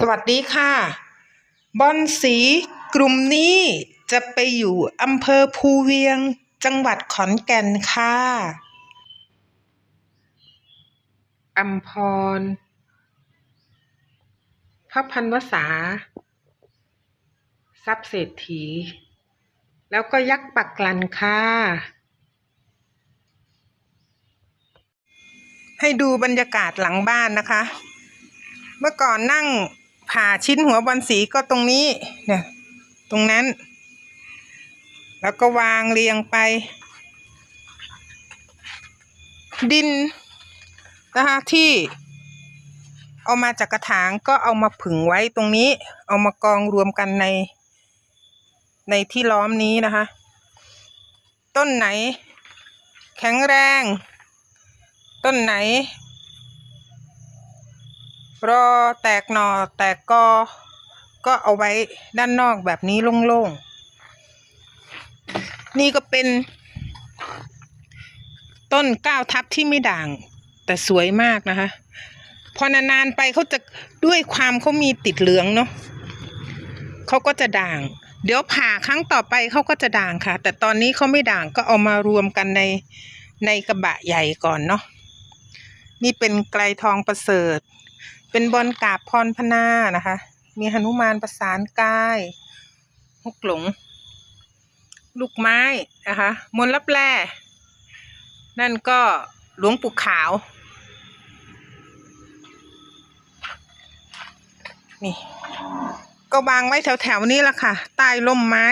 สวัสดีค่ะ บอนสีกลุ่มนี้จะไปอยู่อำเภอภูเวียงจังหวัดขอนแก่นค่ะอัมพร พระพันวษา ทรัพย์เศรษฐี แล้วก็ยักษ์ปักกลันค่ะ ให้ดูบรรยากาศหลังบ้านนะคะ เมื่อก่อนนั่ง ผ่าชิ้นหัวบอลสีก็ตรงนี้เนี่ยตรงนั้น แล้วก็วางเรียงไป ดินนะคะที่เอามาจากกระถางก็เอามาผึ่งไว้ตรงนี้ เอามากองรวมกันใน ในที่ล้อมนี้นะคะ ต้นไหน แข็งแรง ต้นไหน รอแตกหน่อแตกกอ ก็เอาไว้ด้านนอกแบบนี้โล่งๆ นี่ก็เป็น ต้นก้าวทับที่ไม่ด่าง แต่สวยมากนะคะ พอนานๆไปเขาจะด้วยความเขามีติดเหลืองเนาะเขาก็จะด่าง เดี๋ยวผ่าครั้งต่อไปเขาก็จะด่างค่ะ แต่ตอนนี้เขาไม่ด่างก็เอามารวมกันในในกระบะใหญ่ก่อนเนาะนี่เป็นไกลทองประเสริฐ เป็นบอลกาบพรพนานะคะ มีหนุมานประสานกายฮกหลง ลูกไม้นะคะ มนต์ลับแลนั่นก็หลวงปู่ขาว นี่ ก็วางไว้แถวๆนี้ละค่ะ ใต้ร่มไม้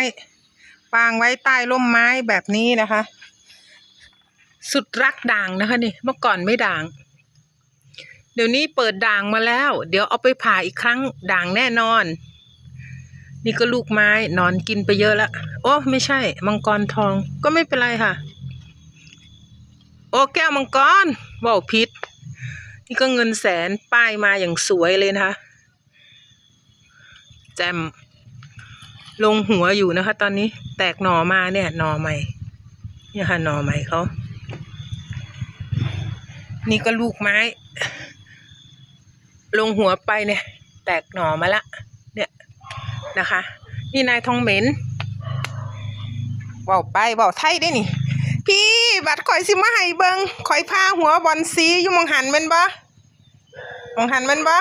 วางไว้ใต้ร่มไม้แบบนี้นะคะ สุดรักด่างนะคะนี่ เมื่อก่อนไม่ด่าง เดี๋ยวนี้เปิดด่างมาแล้ว เดี๋ยวเอาไปผ่าอีกครั้งด่างแน่นอน นี่ก็ลูกไม้นอนกินไปเยอะแล้วโอ้ไม่ใช่ มังกรทองก็ไม่เป็นไรค่ะ โอ้แก้วมังกรบอกพิษ นี่ก็เงินแสนป้ายมาอย่างสวยเลยนะคะแจมลงหัวอยู่นะคะ ตอนนี้แตกหน่อมาเนี่ยหน่อใหม่เนี่ยค่ะหน่อใหม่เขานี่ก็ลูกไม้ ลงหัวไปเนี่ย แตกหน่อมาละ เนี่ยนะคะ นี่นายทองเหม็นบอกไปบอกไทยได้นี่ พี่บัตรข่อยสิมาให้เบิงข่อยพาหัวบอลซีอยู่มองหันมันบ่มองหันมันบ่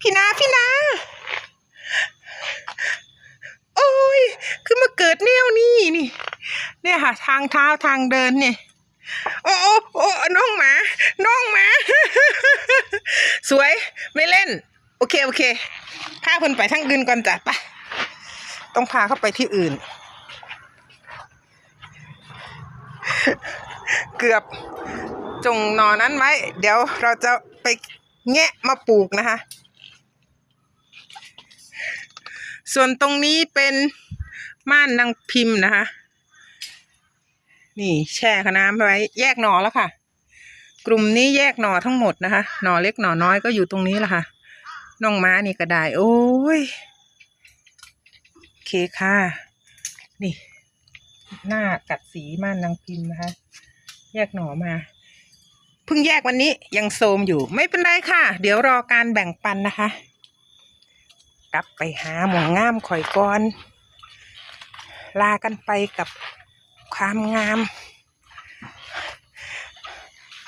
พี่นาพี่นาโอ้ยคือมาเกิดแนวนี้นี่ เนี่ยค่ะ ทางเท้าทางเดินเนี่ย โอ้โอ้โอ้น้องหมา น้องหมา สวยไม่เล่น โอเคโอเคพาเพิ่นไปทั้งอื่นก่อนจ้ะไปต้องพาเข้าไปที่อื่น เกือบจงนอนั้นไว้ เดี๋ยวเราจะไปแงะมาปลูกนะคะ ส่วนตรงนี้เป็นม่านนางพิมพ์นะคะ นี่แช่คะน้ำไว้ แยกหน่อแล้วค่ะ กลุ่มนี้แยกหน่อทั้งหมดนะคะ หน่อเล็กหน่อน้อยก็อยู่ตรงนี้แหละค่ะน้องม้านี่ก็ได้ โอ้ยโอเคค่ะ นี่ หน้ากัดสีม่านนางพิมพ์นะคะ แยกหน่อมาเพิ่งแยกวันนี้ยังโซมอยู่ไม่เป็นไรค่ะ เดี๋ยวรอการแบ่งปันนะคะ กลับไปหาหมองงามข่อยก่อน ลากันไปกับ ความงาม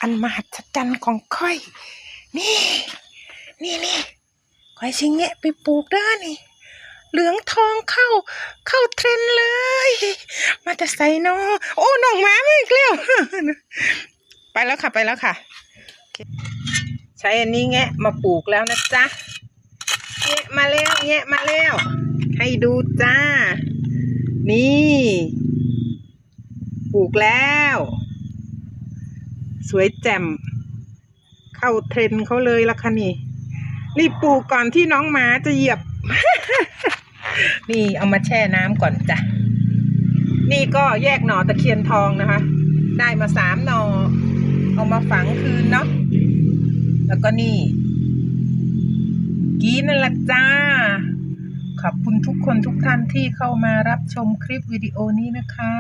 อันมหัศจรรย์ของค่อย นี่ นี่นี่ค่อยชิงแงะไปปลูกเด้นี่ เหลืองทองเข้า เข้าเทรนเลย มาแต่ใส่นอโอ้น้องหมาไม่อีกแล้วไปแล้วค่ะไปแล้วค่ะ ใช้อันนี้แงะมาปลูกแล้วนะจ๊ะแงะมาแล้วแงะมาแล้ว ให้ดูจ้า นี่ ลูกแล้ว สวยแจ่ม เข้าเทรนเขาเลยละค่ะนี่ รีบปลูกก่อนที่น้องหมาจะเหยียบ นี่เอามาแช่น้ำก่อนจ้ะ นี่ก็แยกหน่อตะเคียนทองนะคะ ได้มาสามหน่อ เอามาฝังคืนเนาะ แล้วก็นี่ กีนั่นแหละจ้าขอบคุณทุกคนทุกท่านที่เข้ามารับชมคลิปวิดีโอนี้นะคะ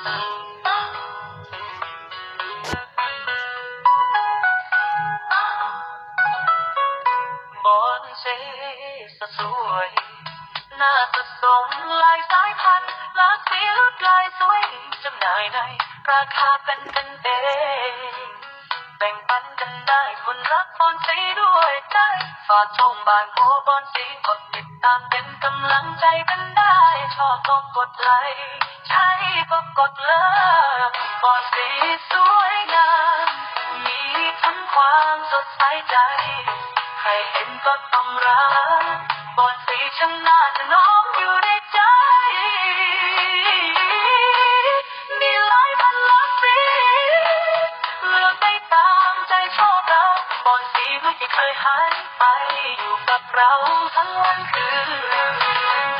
บอนเซสสวยน่าสะสมลายสายพันธุ์ลากสีลวดลายสวยจำหน่ายใน ราคาเป็นกันเองแบ่งปันกันได้คนรักบอนสีด้วยใจฝากชมบานโพบอนสีกดติดตามเป็นกำลังใจกันได้ อบก็กดไลค์ใช่ก็กดเลิฟบอนสีสวยงามมีทั้งความสดใสใจ ใครเห็นก็ต้องรักบอนสีช่างน่าจะน้อมอยู่ในใจมีหลายพันลากสีเลือกได้ตามใจชอบรักบอนสีไม่เคยหายไปอยู่กับเราทั้งวันคืน